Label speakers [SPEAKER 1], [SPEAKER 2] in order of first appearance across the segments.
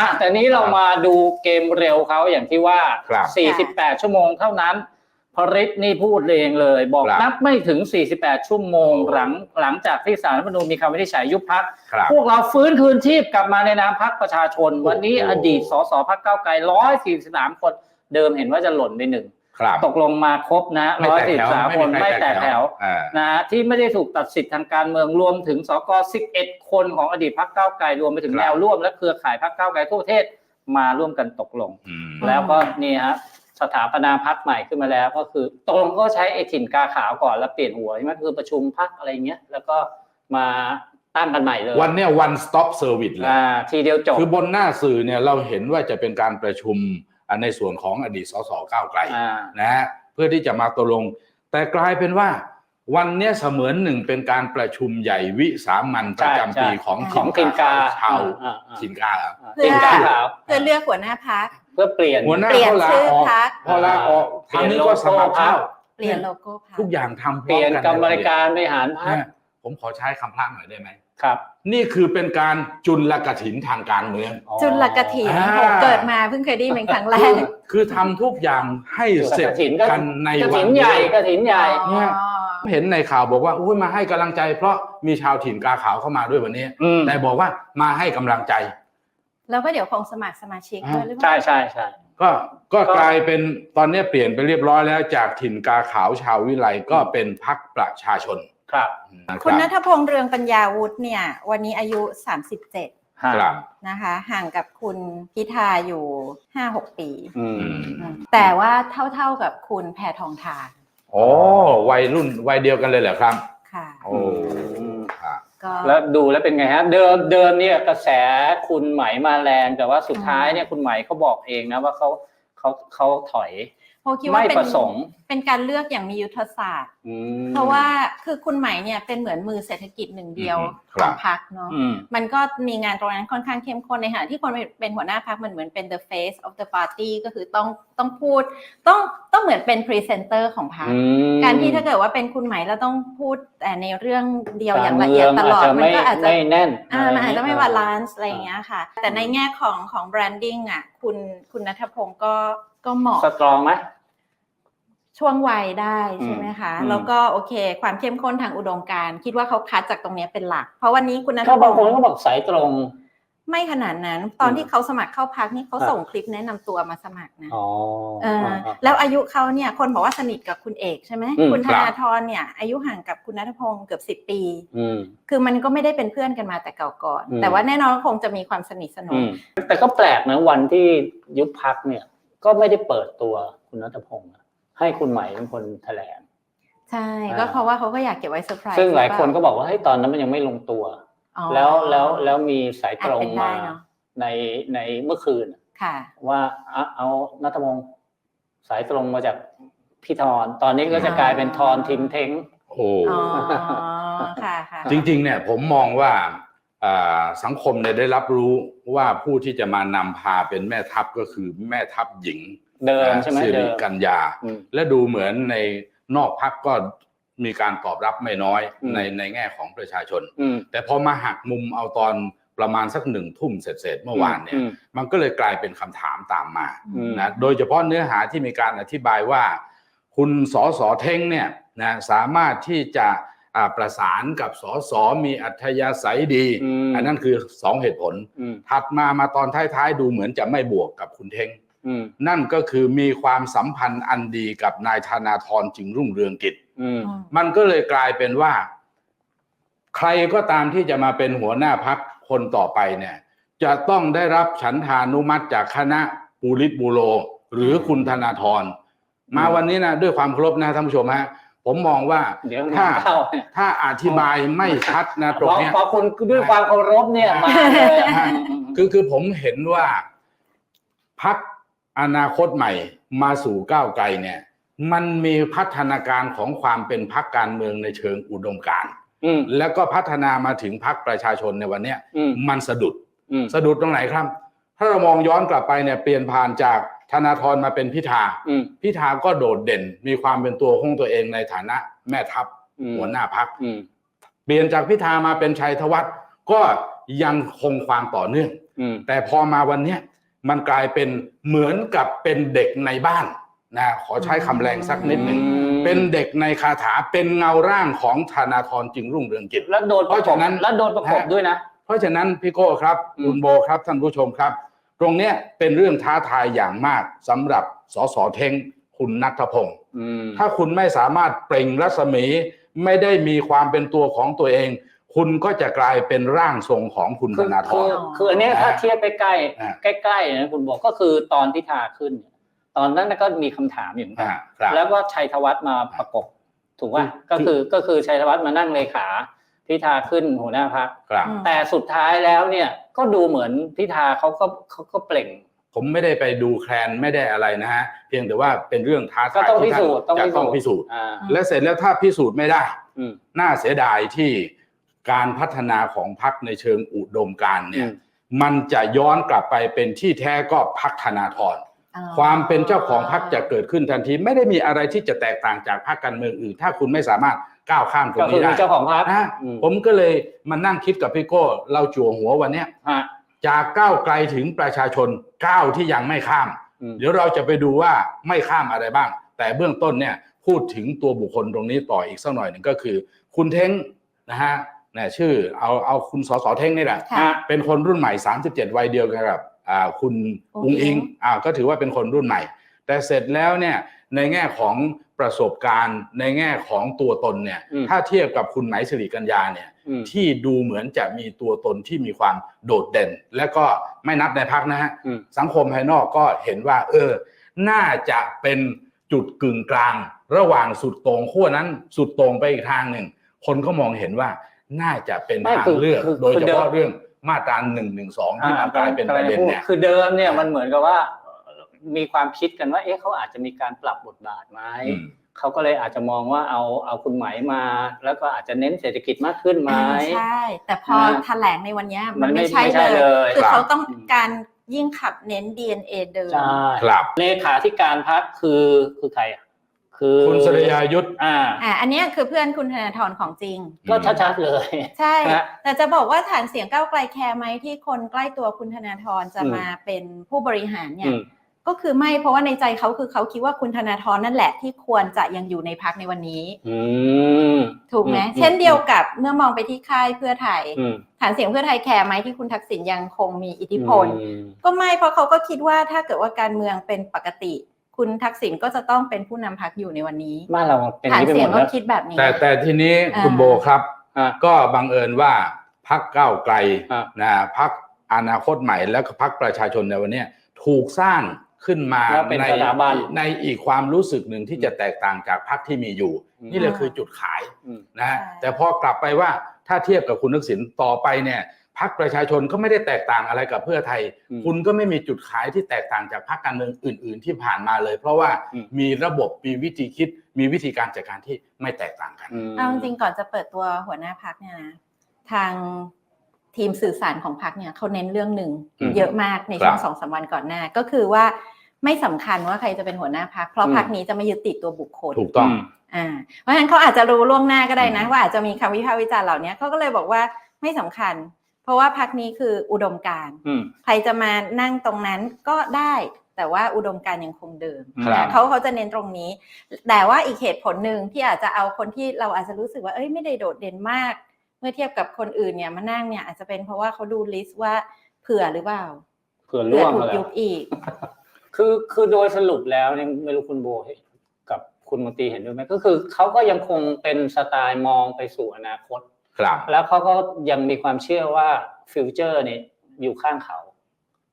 [SPEAKER 1] อะแต่นี้เรามาดูเกมเร็วเขาอย่างที่ว่า
[SPEAKER 2] ครับ
[SPEAKER 1] 48 ชั่วโมงเท่านั้นพริตนี่พูดเองเลย บอก
[SPEAKER 2] ครับ
[SPEAKER 1] นับไม่ถึง 48 ชั่วโมง
[SPEAKER 2] โอ้
[SPEAKER 1] หลังหลังจากที่สารรัฐธรรมนูญมีคำวินิจฉัยยุบพัก
[SPEAKER 2] ครับ
[SPEAKER 1] พวกเราฟื้นคืนชีพกลับมาในนามพักประชาชน
[SPEAKER 2] โอ้โห
[SPEAKER 1] วันนี้อดีตสสพักเก้าวไกล143 คน เดิมเห็นว่าจะหล่นไปหนึ่ง
[SPEAKER 2] ครับ
[SPEAKER 1] ตกลงมาครบนะ
[SPEAKER 2] ไม่แตกแถว
[SPEAKER 1] 143คนไม่แตกแถว
[SPEAKER 2] อ่า
[SPEAKER 1] นะฮะที่ไม่ได้ถูกตัดสิทธิ์ทางการเมืองรวมถึงสก11คนของอดีตพักเก้าวไกลรวมไปถึง
[SPEAKER 2] ครับ
[SPEAKER 1] แนวร่วมและเครือข่ายพักเก้าวไกลทั่วประเทศมาร่วมกันตกลง
[SPEAKER 2] อืม
[SPEAKER 1] แล้วก็นี่ฮะสถาปนาพักใหม่ขึ้นมาแล้ว ก็คือตกลงก็ใช้ไอ้ถิ่นกาขาวก่อนแล้วเปลี่ยนหัวใช่ไหมคือประชุมพักอะไรเงี้ยแล้วก็มาตั้งกันใหม่เลย
[SPEAKER 2] วันเนี้ย one stop service เลย
[SPEAKER 1] อ่าทีเดียวจบ
[SPEAKER 2] คือบนหน้าสื่อเนี่ยเราเห็นว่าจะเป็นการประชุมอะ ในส่วนของอดีตสสก้าวไกล
[SPEAKER 1] อ่า
[SPEAKER 2] นะฮะเพื่อที่จะมาตกลง แต่กลายเป็นว่าวันเนี้ยเสมือนหนึ่งเป็นการประชุมใหญ่วิสามันประ
[SPEAKER 1] ใช่
[SPEAKER 2] จำปี
[SPEAKER 1] ใช่
[SPEAKER 2] ของ
[SPEAKER 1] ของถิ่นกา
[SPEAKER 2] ชาว
[SPEAKER 1] อ่าอ่า
[SPEAKER 2] ถิ่นกาเหรอ
[SPEAKER 1] อ่า
[SPEAKER 3] เพื่อ
[SPEAKER 1] ถิ่นกาขาว
[SPEAKER 3] เพื่อเลือกหัวหน้าพัก
[SPEAKER 1] เพื่อเปลี่ยน
[SPEAKER 2] หัวหน้า
[SPEAKER 3] เปลี่ยน
[SPEAKER 2] เขาลา
[SPEAKER 3] ชื่อ
[SPEAKER 2] ออก
[SPEAKER 3] พรรค
[SPEAKER 2] พอลาออก
[SPEAKER 1] เปลี่
[SPEAKER 2] คราวย
[SPEAKER 1] น
[SPEAKER 2] นี้ก็สมัครเข้า
[SPEAKER 3] เปลี่ยนโลโก้พัก
[SPEAKER 2] ทุกอย่างทำพ
[SPEAKER 1] เป
[SPEAKER 2] ร้อม
[SPEAKER 1] ลี่ยน
[SPEAKER 2] กัน
[SPEAKER 1] กรรมการบริหารพัก
[SPEAKER 2] นะผมขอใช้คำพระหน่อยได้ไหม
[SPEAKER 1] ครับ
[SPEAKER 2] นี่คือเป็นการจุลกถินทางการเมือง
[SPEAKER 3] จุลกถิน
[SPEAKER 2] อ่า
[SPEAKER 3] โหเกิดมาเพิ่งเคยได้ยินเป็นครั้งแร
[SPEAKER 2] คื
[SPEAKER 3] ก
[SPEAKER 2] อคือทำทุกอย่างให้เสร็จ
[SPEAKER 1] กฐินก็
[SPEAKER 2] กันใน
[SPEAKER 1] ก
[SPEAKER 2] วั
[SPEAKER 1] ฐิ
[SPEAKER 2] น
[SPEAKER 1] นใหญ่
[SPEAKER 2] เดียว
[SPEAKER 1] กฐินใหญ่
[SPEAKER 2] เนี่ยเห็นในข่าวบอกว่าอุ้ยมาให้กำลังใจเพราะมีชาวถิ่นกาขาวเข้ามาด้วยวันนี้
[SPEAKER 1] อืม
[SPEAKER 2] แต่บอกว่ามาให้กำลังใจ
[SPEAKER 3] แล้วก็เดี๋ยวคงสมัครสมาชิกด้วยหรือเป
[SPEAKER 1] ใช่
[SPEAKER 3] ล่า
[SPEAKER 1] ใช่ใช่
[SPEAKER 2] ก็ก็
[SPEAKER 1] ก็
[SPEAKER 2] กลายเป็นตอนนี้เปลี่ยนไปเรียบร้อยแล้วจากถิ่นกาขาวชาววิไลก็เป็นพักประชาชน
[SPEAKER 1] ครับ
[SPEAKER 2] นะค
[SPEAKER 3] คุณ
[SPEAKER 2] รับ
[SPEAKER 3] นัทพงษ์เรืองปัญญาวุฒิเนี่ย วันนี้อายุ 37
[SPEAKER 1] ฮะ
[SPEAKER 2] ครับ
[SPEAKER 3] นะคะ ห่างกับคุณพิธาอยู่ 5-6 ปี
[SPEAKER 1] อืม
[SPEAKER 2] อืม
[SPEAKER 3] อืมแต่ว่าเท่าๆกับคุณแพทองทาน
[SPEAKER 2] โอ้วัยรุ่นวัยเดียวกันเลยเหรอครับ
[SPEAKER 3] ค่ะ
[SPEAKER 2] โอ้ครับ
[SPEAKER 3] ก็
[SPEAKER 1] แล้วดูแล้วเป็นไงฮะ เดิมเดิมเนี่ยกระแสคุณไหมมาแรง แต่ว่าสุดท้ายเนี่ยคุณไหมเขาบอกเองนะว่าเขาเขาเขาถอย
[SPEAKER 3] โพคิดว่า
[SPEAKER 1] ไม่
[SPEAKER 3] เป็น
[SPEAKER 1] ประสงค์
[SPEAKER 3] เป็นการเลือกอย่างมียุทธศาสตร์
[SPEAKER 1] อืม
[SPEAKER 3] เพราะว่าคือคุณไหมเนี่ยเป็นเหมือนมือเศรษฐกิจหนึ่งเดียว
[SPEAKER 2] อืมค
[SPEAKER 3] ข
[SPEAKER 2] รับ
[SPEAKER 3] องพรรคเนาะ
[SPEAKER 1] อืม
[SPEAKER 3] มันก็มีงานตรงนั้นค่อนข้างเข้มข้นในขณะที่คนเป็นหัวหน้าพรรคมันเหมือนเป็น the face of the party ก็คือต้องต้องพูด ต้องต้องเหมือนเป็น presenter ของพรรค
[SPEAKER 1] อืม
[SPEAKER 3] การที่ถ้าเกิดว่าเป็นคุณไหมแล้วต้องพูดแต่ในเรื่องเดียวอย่างละเอียดตลอด
[SPEAKER 1] การ
[SPEAKER 3] มั
[SPEAKER 1] เมื
[SPEAKER 3] น
[SPEAKER 1] ง
[SPEAKER 3] ก็อาจจะ
[SPEAKER 1] ไม่แน่น
[SPEAKER 3] อ่ามันอาจจะไม่
[SPEAKER 1] เงี้ย
[SPEAKER 3] บาลานซ์อะไรอย่างเงี้ยค่ะ แต่ในแง่ของของ branding อะคุณคุณนัทพงศ์ก็ก็เหมาะ
[SPEAKER 1] สตรองไหม
[SPEAKER 3] ช่วงวัยได้ใช่ไหมคะ
[SPEAKER 1] อืม
[SPEAKER 3] แล้วก็โอเค ความเข้มข้นทางอุดมการณ์คิดว่าเขาคัดจากตรงเนี้ยเป็นหลัก เพราะวันนี้คุณนัท
[SPEAKER 1] ก็
[SPEAKER 3] พ
[SPEAKER 1] บาง
[SPEAKER 3] ง
[SPEAKER 1] คน
[SPEAKER 3] ศ์
[SPEAKER 1] ก็บอกสายตรง
[SPEAKER 3] ไม่ขนาดนั้น ตอน
[SPEAKER 1] อืม
[SPEAKER 3] ที่เขาสมัครเข้าพักนี่เขา
[SPEAKER 1] ครับ
[SPEAKER 3] ส่งคลิปแนะนำตัวมาสมัครนะ
[SPEAKER 1] อ๋อ
[SPEAKER 3] เออแล้วอายุเขาเนี่ยคนบอกว่าสนิทกับคุณเอกใช่ไหม
[SPEAKER 1] อืม
[SPEAKER 3] คุณธ
[SPEAKER 2] ครับ
[SPEAKER 3] นาธรเนี่ย อายุห่างกับคุณนัทพงศ์เกือบสิบ10ปี
[SPEAKER 1] อืม
[SPEAKER 3] คือมันก็ไม่ได้เป็นเพื่อนกันมาแต่เก่าก่อน
[SPEAKER 1] อืม
[SPEAKER 3] แต่ว่าแน่นอนคงจะมีความสนิทสน
[SPEAKER 1] อื
[SPEAKER 3] ม
[SPEAKER 1] มแต่ก็แปลกนะวันที่ยุบพักเนี่ย ก็ไม่ได้เปิดตัวคุณนัทพงศ์อะ ให้คุณไหมเป็นคนแถลง
[SPEAKER 3] ใช่
[SPEAKER 1] อ่า
[SPEAKER 3] ก็เพราะว่าเขาก็อยากเก็บไว้เซอร์ไพรส์
[SPEAKER 1] ซึ่งหลาย
[SPEAKER 3] รือ
[SPEAKER 1] คน
[SPEAKER 3] เป
[SPEAKER 1] ก็บอกว่าเฮ้ยตอนนั้นมันยังไม่ลงตัว
[SPEAKER 3] อ๋อ
[SPEAKER 1] แล้วแล้วแล้วมีสายตรง
[SPEAKER 3] อาจเป็นได้
[SPEAKER 1] มา
[SPEAKER 3] เนอะ
[SPEAKER 1] ในในเมื่อคืน
[SPEAKER 3] ค่ะ
[SPEAKER 1] ว่าเอาเอานัทพงศ์สายตรงมาจากพี่ธรตอนนี้ก็จะกลายเป็นทรทิมเทง
[SPEAKER 2] โอ้
[SPEAKER 3] อ๋อค่ะค่ะ
[SPEAKER 2] จริงๆเนี่ยผมมองว่าอ่าสังคมเนี่ยได้รับรู้ว่าผู้ที่จะมานำพาเป็นแม่ทัพก็คือแม่ทัพหญิง
[SPEAKER 1] เดิมใช่ไหม
[SPEAKER 2] สิ
[SPEAKER 1] เดิ
[SPEAKER 2] ริ
[SPEAKER 1] ม
[SPEAKER 2] กัญญา
[SPEAKER 1] อืม
[SPEAKER 2] และดูเหมือนในนอกพักก็มีการตอบรับไม่น้อย
[SPEAKER 1] อืม
[SPEAKER 2] ในในแง่ของประชาชน
[SPEAKER 1] อืม
[SPEAKER 2] แต่พอมาหักมุมเอาตอนประมาณสักหนึ่งทุ่มเสร็จๆเมื่อวานเนี่ย
[SPEAKER 1] อืม
[SPEAKER 2] มันก็เลยกลายเป็นคำถามตามมา
[SPEAKER 1] อืม
[SPEAKER 2] นะโดยเฉพาะเนื้อหาที่มีการอธิบายว่า คุณสอสอเท่งเนี่ยนะสามารถที่จะอ่าประสานกับสอสอมีอัธยาศัยดี
[SPEAKER 1] อืม
[SPEAKER 2] อันนั้นคือสองเหตุผล
[SPEAKER 1] อืม
[SPEAKER 2] ถัดมามาตอนท้ายๆ ดูเหมือนจะไม่บวกกับคุณเท่ง
[SPEAKER 1] อืม
[SPEAKER 2] นั่นก็คือมีความสัมพันธ์อันดีกับนายธนาธรจึงรุ่งเรืองกิจ
[SPEAKER 1] อืม
[SPEAKER 3] อืม
[SPEAKER 2] มันก็เลยกลายเป็นว่า ใครก็ตามที่จะมาเป็นหัวหน้าพักคนต่อไปเนี่ย จะต้องได้รับฉันทานุมัติจากคณะปูริตบูโร หรือคุณธนาธรมาวันนี้นะด้วยความเคารพนะท่านผู้ชมฮะผมมองว่า
[SPEAKER 1] เดี๋ยว
[SPEAKER 2] ถ้า
[SPEAKER 1] เข้า
[SPEAKER 2] ถ้าอธิบายไม่ชัดนะ
[SPEAKER 1] เพ
[SPEAKER 2] ตรง
[SPEAKER 1] ราะ
[SPEAKER 2] เนี้ย
[SPEAKER 1] เพราะคุณด้วยความเคารพเนี่ยมาเลย
[SPEAKER 2] ฮะคือคือผมเห็นว่าพัก อนาคตใหม่มาสู่ก้าวไกลเนี่ย มันมีพัฒนาการของความเป็นพักการเมืองในเชิงอุดมการณ์
[SPEAKER 1] อืม
[SPEAKER 2] แล้วก็พัฒนามาถึงพักประชาชนในวันเนี้ย
[SPEAKER 1] อืม
[SPEAKER 2] มันสะดุด
[SPEAKER 1] อืม
[SPEAKER 2] สะดุดตรงไหนครับ ถ้าเรามองย้อนกลับไปเนี่ยเปลี่ยนผ่านจากธนาธรมาเป็นพิธา
[SPEAKER 1] อืม
[SPEAKER 2] พิธาก็โดดเด่น มีความเป็นตัวของตัวเองในฐานะแม่ทัพ
[SPEAKER 1] อืม
[SPEAKER 2] หัวหน้าพัก
[SPEAKER 1] อืม
[SPEAKER 2] เปลี่ยนจากพิธามาเป็นชัยธวัฒน์ก็ยังคงความต่อเนื่อง
[SPEAKER 1] อืม
[SPEAKER 2] แต่พอมาวันเนี้ย มันกลายเป็นเหมือนกับเป็นเด็กในบ้านนะขอใช้คำแรงสักนิดหนึ่ง
[SPEAKER 1] อืม
[SPEAKER 2] เป็นเด็กในคาถาเป็นเงาร่างของธนาธรจึงรุ่งเรืองกิจ
[SPEAKER 1] แล้วโดนประ
[SPEAKER 2] เพราะ
[SPEAKER 1] ก
[SPEAKER 2] ฉะ
[SPEAKER 1] บ
[SPEAKER 2] นั้น
[SPEAKER 1] แล้วโดนประกบ
[SPEAKER 2] ฮะ
[SPEAKER 1] ด้วยนะ
[SPEAKER 2] เพราะฉะนั้นพี่โก้ครับ
[SPEAKER 1] อืม
[SPEAKER 2] คุณโบครับท่านผู้ชมครับ ตรงเนี้ยเป็นเรื่องท้าทายอย่างมากสำหรับสสเทงคุณนัทพงศ์
[SPEAKER 1] อืม
[SPEAKER 2] ถ้าคุณไม่สามารถเปล่งรัศมีไม่ได้มีความเป็นตัวของตัวเอง คุณก็จะกลายเป็นร่างทรงของคุณธ
[SPEAKER 1] คือ
[SPEAKER 2] นาธ
[SPEAKER 1] คื
[SPEAKER 2] ร
[SPEAKER 1] อคืออันเนี้ยถ้าเทียบใกล้
[SPEAKER 2] อ่า
[SPEAKER 1] ๆใกล้ๆนะคุณบอกก็คือตอนพิธาขึ้น ตอนนั้นก็มีคำถามอยู่เหมือนกัน
[SPEAKER 2] อ่าครับ
[SPEAKER 1] แล้วก็ชัยธวัฒน์มาประกบถูกป่ะ
[SPEAKER 2] คือ
[SPEAKER 1] ก็คือก็คือชัยธวัฒน์มานั่งเลขาพิธาขึ้นหัวหน้าพัก
[SPEAKER 2] ครับ
[SPEAKER 3] อืม
[SPEAKER 1] แต่สุดท้ายแล้วเนี่ยก็ดูเหมือนพิธาเขาก็เขาก็เปล่ง
[SPEAKER 2] ผมไม่ได้ไปดูแคลนไม่ได้อะไรนะฮะ เพียงแต่ว่าเป็นเรื่องท้า
[SPEAKER 1] ก็
[SPEAKER 2] ทาย
[SPEAKER 1] ต้อง
[SPEAKER 2] ที่
[SPEAKER 1] พิสูจน์ ต้อง
[SPEAKER 2] ท่านจะต้อง
[SPEAKER 1] พิ
[SPEAKER 2] พิ
[SPEAKER 1] สู
[SPEAKER 2] สู
[SPEAKER 1] จ
[SPEAKER 2] จ
[SPEAKER 1] น์
[SPEAKER 2] น์
[SPEAKER 1] อ่า
[SPEAKER 2] และเสร็จแล้วถ้าพิสูจน์ไม่ได้
[SPEAKER 1] อืม
[SPEAKER 2] น่าเสียดายที่ การพัฒนาของพรรคในเชิงอุดมการณ์เนี่ย
[SPEAKER 1] อืม
[SPEAKER 2] มันจะย้อนกลับไปเป็นที่แท้ก็พักธนาธร
[SPEAKER 3] อ๋อ
[SPEAKER 2] ความเป็นเจ้าของพรรคจะเกิดขึ้นทันทีไม่ได้มีอะไรที่จะแตกต่างจากพรรคการเมืองอื่น ถ้าคุณไม่สามารถก้าวข้ามตร
[SPEAKER 1] ก็
[SPEAKER 2] ง
[SPEAKER 1] คื
[SPEAKER 2] นี้
[SPEAKER 1] อ
[SPEAKER 2] ได้
[SPEAKER 1] เจ้าของพัก
[SPEAKER 2] นะผมก็เลยมานั่งคิดกับพี่โก้เราจั่วหัววันเนี้ย
[SPEAKER 1] ฮะ
[SPEAKER 2] จากก้าวไกลถึงประชาชนก้าวที่ยังไม่ข้าม
[SPEAKER 1] อืม
[SPEAKER 2] เดี๋ยวเราจะไปดูว่าไม่ข้ามอะไรบ้าง แต่เบื้องต้นเนี่ยพูดถึงตัวบุคคลตรงนี้ต่ออีกสักหน่อยหนึ่งก็คือ คุณเท้งนะฮะเนี่ยชื่อเอาเอาคุณสสเท้งนี่แหละ
[SPEAKER 3] ค่ะ
[SPEAKER 1] ฮะ
[SPEAKER 2] เป็นคนรุ่นใหม่ 37 วัยเดียวกันกับอ่าคุณ
[SPEAKER 3] อุ๋
[SPEAKER 2] อุง
[SPEAKER 3] งอิ
[SPEAKER 2] อิ
[SPEAKER 3] ง
[SPEAKER 2] ง อ่าก็ถือว่าเป็นคนรุ่นใหม่ แต่เสร็จแล้วเนี่ยในแง่ของประสบการณ์ ในแง่ของตัวตนเนี่ย
[SPEAKER 1] อืม
[SPEAKER 2] ถ้าเทียบกับคุณไหมายสิริกัญญาเนี่ย
[SPEAKER 1] อืม
[SPEAKER 2] ที่ดูเหมือนจะมีตัวตนที่มีความโดดเด่น และก็ไม่นับในพักนะฮะ
[SPEAKER 1] อืม
[SPEAKER 2] สังคมภายนอกก็เห็นว่า เออ น่าจะเป็นจุดกึ่งกลาง ระหว่างสุดโต่งขั้วนั้นสุดโต่งไปอีกทางหนึ่ง คนก็มองเห็นว่า น่าจะเป็น
[SPEAKER 1] ไม่
[SPEAKER 2] ทาง
[SPEAKER 1] คือ
[SPEAKER 2] เลือก
[SPEAKER 1] คือ
[SPEAKER 2] โดย
[SPEAKER 1] คือ
[SPEAKER 2] เฉ
[SPEAKER 1] เดิม
[SPEAKER 2] พาะเรื่องมาตราหนึ่งหนึ่งสองที่มันกลายเป็นประเด็นเนี่ย
[SPEAKER 1] คือเดิมเนี่ยมันเหมือนกับว่าเอ่อมีความคิดกันว่า เอ๊ะเขาอาจจะมีการปรับบทบาทไหม
[SPEAKER 2] อืม
[SPEAKER 1] เขาก็เลยอาจจะมองว่าเอาเอาคุณไหมมา แล้วก็อาจจะเน้นเศรษฐกิจมากขึ้นไหม
[SPEAKER 3] อ่าใช่ แต่พอ
[SPEAKER 1] นะ
[SPEAKER 3] แถลงในวันเนี้ย
[SPEAKER 1] มั
[SPEAKER 3] มันน
[SPEAKER 1] ไม่
[SPEAKER 3] ไม่ใช่
[SPEAKER 1] ไม่ใช่
[SPEAKER 3] เลย
[SPEAKER 1] เลย
[SPEAKER 3] คือ
[SPEAKER 2] ครับ
[SPEAKER 3] เขาต้องการยิ่งขับเน้น DNA เดิม
[SPEAKER 1] ใช่
[SPEAKER 2] ครับ
[SPEAKER 1] เลขาธิการพักคือคือใครอะ คือ
[SPEAKER 2] คุณสริยายุทธ
[SPEAKER 1] อ่า
[SPEAKER 3] อ่าอันเนี้ยคือเพื่อนคุณธนาธรของจริง
[SPEAKER 1] ก็ชัดๆเลย
[SPEAKER 3] ใช่
[SPEAKER 1] ฮะ
[SPEAKER 3] แต่จะบอกว่าฐานเสียงก้าวไกลแคร์ไหมที่คนใกล้ตัวคุณธนาธรจะ
[SPEAKER 1] อืม
[SPEAKER 3] มาเป็นผู้บริหารเนี่
[SPEAKER 1] อื
[SPEAKER 3] ย
[SPEAKER 1] ม
[SPEAKER 3] ก็คือไม่เพราะว่าในใจเขาคือเขาคิดว่าคุณธนาธรนั่นแหละที่ควรจะยังอยู่ในพักในวันนี้
[SPEAKER 1] อืม
[SPEAKER 3] ถูกไหม
[SPEAKER 1] อืม
[SPEAKER 3] เช่นเดียวกับเมื่อมองไปที่ค่ายเพื่อไทย
[SPEAKER 1] อืม
[SPEAKER 3] ฐานเสียงเพื่อไทยแคร์ไหมที่คุณทักษิณยังคงมีอิทธิพล
[SPEAKER 1] อืม
[SPEAKER 3] ก็ไม่เพราะเขาก็คิดว่าถ้าเกิดว่าการเมืองเป็นปกติ คุณทักษิณก็จะต้องเป็นผู้นำพักอยู่ในวันนี้
[SPEAKER 1] บ้านเราเป็นอ
[SPEAKER 3] ฐา
[SPEAKER 1] ย่านงนี้ไปห
[SPEAKER 3] เสี
[SPEAKER 1] ม
[SPEAKER 3] ยง
[SPEAKER 1] ด
[SPEAKER 3] ก็
[SPEAKER 1] แล้ว
[SPEAKER 3] คิดแบบนี้
[SPEAKER 2] แต่แต่ทีนี้
[SPEAKER 3] อ่า
[SPEAKER 2] คุณโบครับ
[SPEAKER 1] อะ
[SPEAKER 2] ก็บังเอิญว่าพักก้าวไกล
[SPEAKER 1] อะ
[SPEAKER 2] นะพักอนาคตใหม่แล้วก็พักประชาชนในวันเนี้ยถูกสร้างขึ้นมา
[SPEAKER 1] แล้วเป็น
[SPEAKER 2] ใน
[SPEAKER 1] สถาบัน
[SPEAKER 2] ในอีกความรู้สึกหนึ่งที่จะแตกต่างจากพักที่มีอยู่
[SPEAKER 1] อืม
[SPEAKER 2] นี่แหละคือจุดขาย
[SPEAKER 1] อืม
[SPEAKER 2] นะฮะ
[SPEAKER 3] ใช่
[SPEAKER 2] แต่พอกลับไปว่าถ้าเทียบกับคุณทักษิณต่อไปเนี่ย พักประชาชนก็ไม่ได้แตกต่างอะไรกับเพื่อไทย
[SPEAKER 1] อืม
[SPEAKER 2] คุณก็ไม่มีจุดขายที่แตกต่างจากพรรคการเมืองอื่น ๆ ที่ผ่านมาเลย เพราะว่า
[SPEAKER 1] อืม
[SPEAKER 2] มีระบบมีวิธีคิด มีวิธีการจัดการที่ไม่แตกต่างกัน
[SPEAKER 1] อืม
[SPEAKER 3] เอาจริงๆก่อนจะเปิดตัวหัวหน้าพักเนี่ยนะทางทีมสื่อสารของพักเนี่ยเขาเน้นเรื่องหนึ่ง
[SPEAKER 2] อืม
[SPEAKER 3] เยอะมากในช่วง
[SPEAKER 2] ครับ
[SPEAKER 3] สองสามวันก่อนหน้า ก็คือว่าไม่สำคัญว่าใครจะเป็นหัวหน้าพักเพราะ
[SPEAKER 1] อืม
[SPEAKER 3] พักนี้จะไม่ยึดติดตัวบุคคล
[SPEAKER 2] ถูกต้อง
[SPEAKER 3] อ่าเพราะฉะนั้นเขาอาจจะรู้ล่วงหน้าก็ได้นะ
[SPEAKER 2] อืม
[SPEAKER 3] ว่าอาจจะมีคำวิพากษ์วิจารณ์เหล่านี้เขาก็เลยบอกว่าไม่สำคัญเพ ราะว่าพักนี้คืออุดมการณ์
[SPEAKER 1] อืม
[SPEAKER 3] ใครจะมานั่งตรงนั้นก็ได้ แต่ว่าอุดมการณ์ยังคงเดิม
[SPEAKER 2] ครับ
[SPEAKER 3] เขาเขาจะเน้นตรงนี้ แต่ว่าอีกเหตุผลหนึ่งที่อาจจะเอาคนที่เราอาจจะรู้สึกว่าเอ้ยไม่ได้โดดเด่นมาก เมื่อเทียบกับคนอื่นเนี่ยมานั่งเนี่ยอาจจะเป็นเพราะว่าเขาดูลิสต์ว่าเผื่อหรือเปล่า
[SPEAKER 1] เผื่อ
[SPEAKER 3] เผื่
[SPEAKER 1] ร่
[SPEAKER 3] อ
[SPEAKER 1] วง
[SPEAKER 3] ถูก
[SPEAKER 1] อะไร
[SPEAKER 3] ยุบอีก
[SPEAKER 1] คือคือโดยสรุปแล้วเนี่ยไม่รู้คุณโบเห็นกับคุณมนตรีเห็นด้วยไหมก็คือเขาก็ยังคงเป็นสไตล์มองไปสู่อนาคต
[SPEAKER 2] ครับ
[SPEAKER 1] แล้วเขาก็ยังมีความเชื่อว่าฟิวเจอร์เนี่ยอยู่ข้างเขา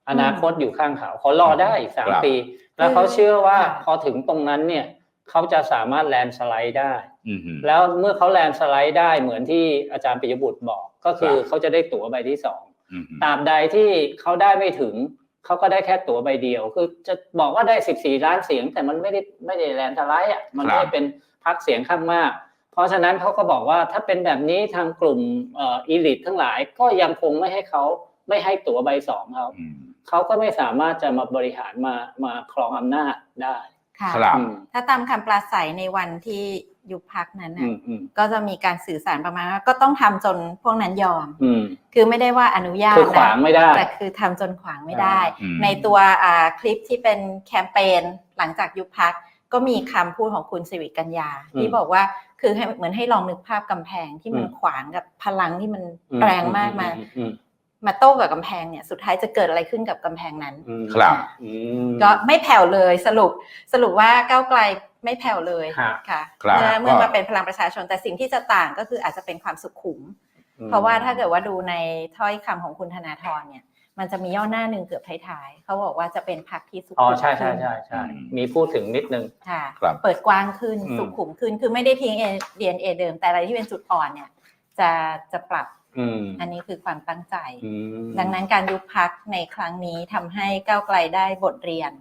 [SPEAKER 1] อนาคตอยู่ข้างเขาเขารอได้อีกสาม
[SPEAKER 2] ครับ
[SPEAKER 1] ปี แล้วเขาเชื่อว่า
[SPEAKER 3] ค่ะ
[SPEAKER 1] พอถึงตรงนั้นเนี่ยเขาจะสามารถแลนด์สไลด์ได้
[SPEAKER 2] อืมฮึ
[SPEAKER 1] แล้วเมื่อเขาแลนด์สไลด์ได้เหมือนที่อาจารย์ปิยบุตรบอก ก็คือ
[SPEAKER 2] ครับ
[SPEAKER 1] เขาจะได้ตั๋วใบที่สอง
[SPEAKER 2] อืมฮึ
[SPEAKER 1] ตราบใดที่เขาได้ไม่ถึงเขาก็ได้แค่ตั๋วใบเดียว คือจะบอกว่าได้ 14 ล้านเสียง แต่มันไม่ได้ไม่ได้แลนด์สไลด์อะมันไม่ได้เป็นพรรคเสียงข้างมาก เพราะฉะนั้นเขาก็บอกว่าถ้าเป็นแบบนี้ทางกลุ่มเอ่ออีลิททั้งหลายก็ยังคงไม่ให้เขาไม่ให้ตั๋วใบสองเขา
[SPEAKER 2] อืม
[SPEAKER 1] เขาก็ไม่สามารถจะมาบริหารมามาครองอำนาจได้
[SPEAKER 3] ค่ะ
[SPEAKER 2] ครับ
[SPEAKER 1] อืม
[SPEAKER 3] ถ้าตามคำปราศัยในวันที่ยุบพักนั้น
[SPEAKER 1] อื
[SPEAKER 3] น่ะ
[SPEAKER 1] มอืม
[SPEAKER 3] ก็จะมีการสื่อสารประมาณว่าก็ต้องทำจนพวกนั้นยอม
[SPEAKER 1] อืม
[SPEAKER 3] คือไม่ได้ว่าอนุญาต
[SPEAKER 1] คือขวาง
[SPEAKER 3] นะ
[SPEAKER 1] ไม่ได้
[SPEAKER 3] แต่คือทำจนขวางไม่ได้
[SPEAKER 2] อืม
[SPEAKER 3] ในตัวอ่าคลิปที่เป็นแคมเปญหลังจากยุบพัก ก็มีคำพูดของคุณสิริกัญญา
[SPEAKER 1] อืม
[SPEAKER 3] ที่บอกว่าคือให้เหมือนให้ลองนึกภาพกำแพงที่มัน
[SPEAKER 1] อืม
[SPEAKER 3] ขวางกับพลังที่มัน
[SPEAKER 1] อื
[SPEAKER 3] แรงมากมา
[SPEAKER 1] อือืม
[SPEAKER 3] มาโต้กับกำแพงเนี่ยสุดท้ายจะเกิดอะไรขึ้นกับกำแพงนั้น
[SPEAKER 1] อืม
[SPEAKER 2] ครับ
[SPEAKER 1] อืม
[SPEAKER 3] ก็ไม่แผ่วเลยสรุปสรุปว่าก้าวไกลไม่แผ่วเลย
[SPEAKER 1] ฮะ
[SPEAKER 3] ค่ะ
[SPEAKER 2] ครับ
[SPEAKER 3] เมื่อเมื่อ
[SPEAKER 2] ก็
[SPEAKER 3] มาเป็นพลังประชาชนแต่สิ่งที่จะต่างก็คืออาจจะเป็นความสุขุม เพราะว่าถ้าเกิดว่าดูในถ้อยคำของคุณธนาธรเนี่ย มันจะมีย่อหน้าหนึ่งเกือบท้ายๆเขาบอกว่าจะเป็นพรรคที่สุขุม
[SPEAKER 1] อ๋อใช่ใช่
[SPEAKER 3] ขึ้น
[SPEAKER 1] ใช่ใช่
[SPEAKER 2] อืม
[SPEAKER 1] มีพูดถึงนิดนึง
[SPEAKER 3] ค่ะ
[SPEAKER 2] ครับ
[SPEAKER 3] เปิดกว้างขึ้น
[SPEAKER 1] อืม
[SPEAKER 3] สุขุมขึ้นคือไม่ได้ทิ้งดีเอ็นเอเดิม แต่อะไรที่เป็นจุดอ่อนเนี่ยจะจะปรับ
[SPEAKER 1] อืม
[SPEAKER 3] อันนี้คือความตั้งใจ
[SPEAKER 1] อืม
[SPEAKER 3] ดังนั้นการยุบพักในครั้งนี้ทำให้ก้าวไกลได้บทเรียน